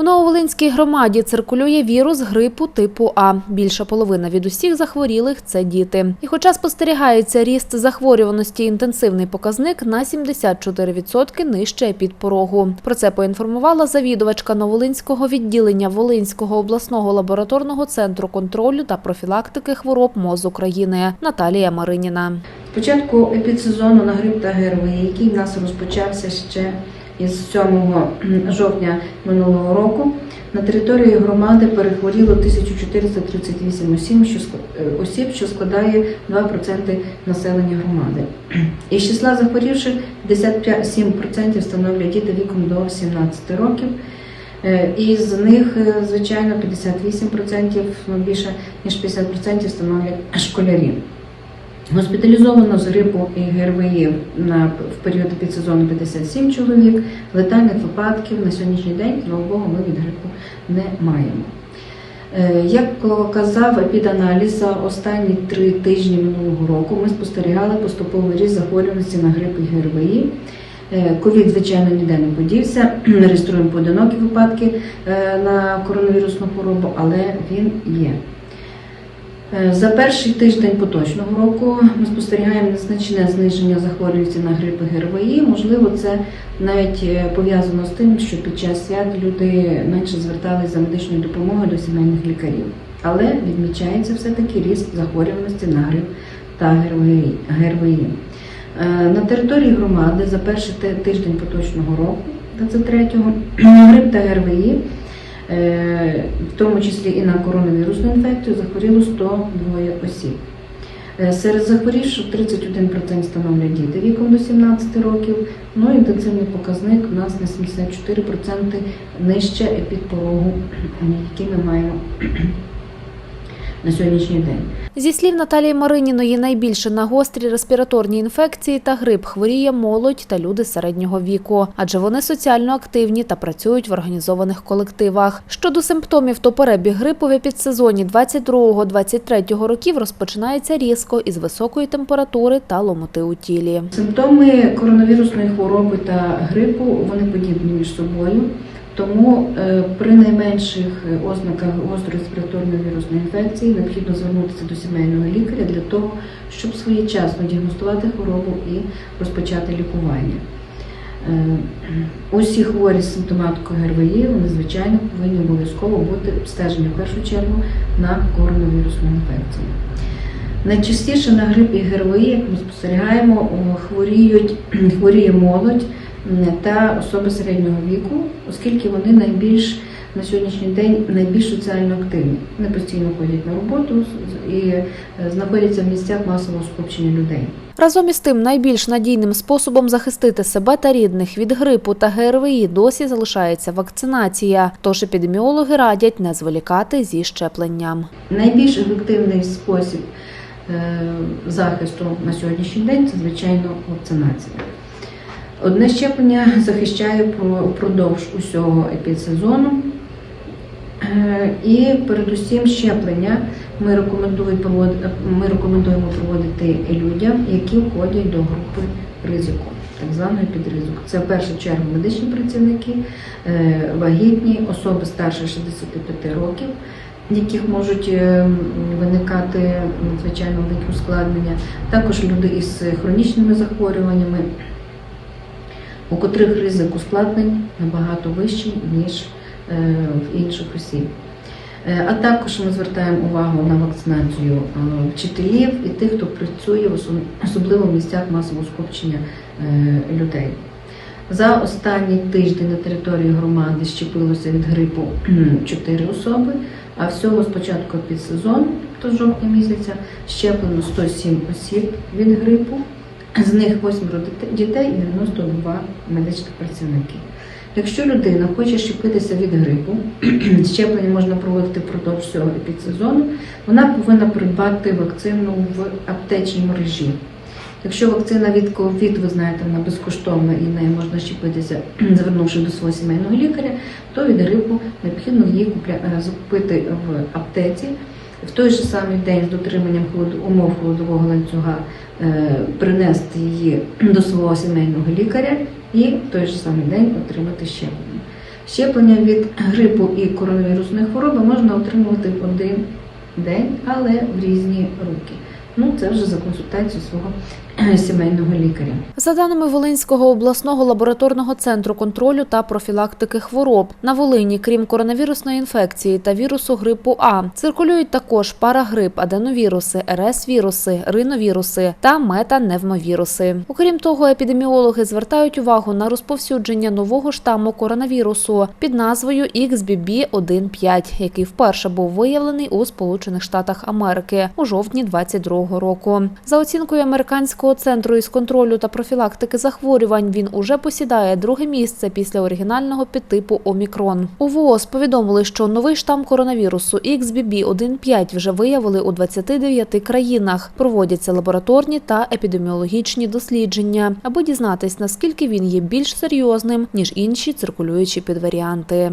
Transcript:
У Нововолинській громаді циркулює вірус грипу типу А. Більша половина від усіх захворілих це діти. І хоча спостерігається ріст захворюваності, інтенсивний показник на 74% нижче під порогу. Про це поінформувала завідувачка Новолинського відділення Волинського обласного лабораторного центру контролю та профілактики хвороб МОЗ України Наталія Мариніна. Спочатку епідсезону на грип та ГРВІ, який в нас розпочався ще із 7 жовтня минулого року, на території громади перехворіло 1438 осіб, що ск- е, осіб, що складає 2% населення громади. Із числа захворівших 57% становлять діти віком до 17 років. Е, І з них, е, звичайно, 58%, ну, більше ніж 50% становлять школярі. Госпіталізовано з грипу і ГРВІ на в період підсезону 57 чоловік. Летальних випадків на сьогоднішній день, слава Богу, ми від грипу не маємо. Е, Як показав епіданаліз за останні три тижні минулого року, ми спостерігали поступовий ріст захворюваності на грип і ГРВІ. Е, Ковід, звичайно, ніде не подівся. Реєструємо поодинокі випадки е, на коронавірусну хворобу, але він є. Е, За перший тиждень поточного року ми спостерігаємо незначне зниження захворюваності на грип ГРВІ. Можливо, це навіть е, пов'язано з тим, що під час свят люди менше зверталися за медичною допомогою до сімейних лікарів. Але відмічається все-таки ріст захворюваності на грип та ГРВІ. Е, На території громади за перший тиждень поточного року, 23-го, грип та ГРВІ в тому числі і на коронавірусну інфекцію, захворіло 102 осіб. Е, Серед захворівших 31% становлять діти віком до 17 років. Ну, інтенсивний показник у нас на 74% нижче під порогу, який ми маємо на сьогоднішній день. Зі слів Наталії Мариніної, найбільше на гострі респіраторні інфекції та грип хворіє молодь та люди середнього віку, адже вони соціально активні та працюють в організованих колективах. Щодо симптомів, то перебіг грипу в епідсезоні 22-23 років розпочинається різко із високої температури та ломоти у тілі. Симптоми коронавірусної хвороби та грипу вони подібні між собою. Тому е, при найменших е, ознаках гострої респіраторної вірусної інфекції необхідно звернутися до сімейного лікаря для того, щоб своєчасно діагностувати хворобу і розпочати лікування. Е, Усі хворі з симптоматикою ГРВІ, вони звичайно повинні обов'язково бути обстежені в першу чергу на коронавірусну інфекцію. Найчастіше на грип і ГРВІ, як ми спостерігаємо, хворіють, хворіє молодь та особи середнього віку, оскільки вони найбільш на сьогоднішній день найбільш соціально активні. Вони постійно ходять на роботу і е, знаходяться в місцях масового скупчення людей. Разом із тим, найбільш надійним способом захистити себе та рідних від грипу та ГРВІ досі залишається вакцинація. Тож епідеміологи радять не зволікати зі щепленням. Найбільш ефективний спосіб е, захисту на сьогоднішній день це звичайно вакцинація. Одне щеплення захищає про- впродовж усього епідсезону. Е, І передусім щеплення ми рекомендуємо ми рекомендуємо проводити людям, які входять до групи ризику, так званої підризику. Це в першу чергу медичні працівники, е, вагітні, особи старше 65 років, яких можуть е, виникати м, звичайно великі ускладнення, також люди із хронічними захворюваннями, у котрих ризик ускладнень набагато вищий, ніж е, в інших осіб. Е, А також ми звертаємо увагу на вакцинацію е, вчителів і тих, хто працює особливо в місцях масового скупчення людей. За останній тиждень на території громади щепилося від грипу 4 особи, а всього з початку підсезону, тобто з жовтня місяця, щеплено 107 осіб від грипу, з них 8 дітей і 92 медичних працівники. Якщо людина хоче щепитися від грипу, щеплення можна проводити впродовж всього епідсезону, вона повинна придбати вакцину в аптечній мережі. Якщо вакцина від ковід, ви знаєте, вона безкоштовна і нею можна щепитися, звернувши до свого сімейного лікаря, то від грипу необхідно її купля- е, закупити в аптеці. В той же самий день з дотриманням умов холодового ланцюга е, принести її до свого сімейного лікаря і в той же самий день отримати щеплення. Щеплення від грипу і коронавірусної хвороби можна отримувати в один день, але в різні руки. Ну, це вже за консультацією свого е, сімейного лікаря. За даними Волинського обласного лабораторного центру контролю та профілактики хвороб, на Волині, крім коронавірусної інфекції та вірусу грипу А, циркулюють також парагрип, аденовіруси, РС-віруси, риновіруси та метаневмовіруси. Окрім того, епідеміологи звертають увагу на розповсюдження нового штаму коронавірусу під назвою XBB.1.5, який вперше був виявлений у Сполучених Штатах Америки у жовтні 22-го року. За оцінкою американського центру із контролю та профілактики захворювань, він уже посідає друге місце після оригінального підтипу Омікрон. У ВООЗ повідомили, що новий штам коронавірусу XBB.1.5 вже виявили у 29 країнах. Проводяться лабораторні та епідеміологічні дослідження, аби дізнатись, наскільки він є більш серйозним ніж інші циркулюючі підваріанти.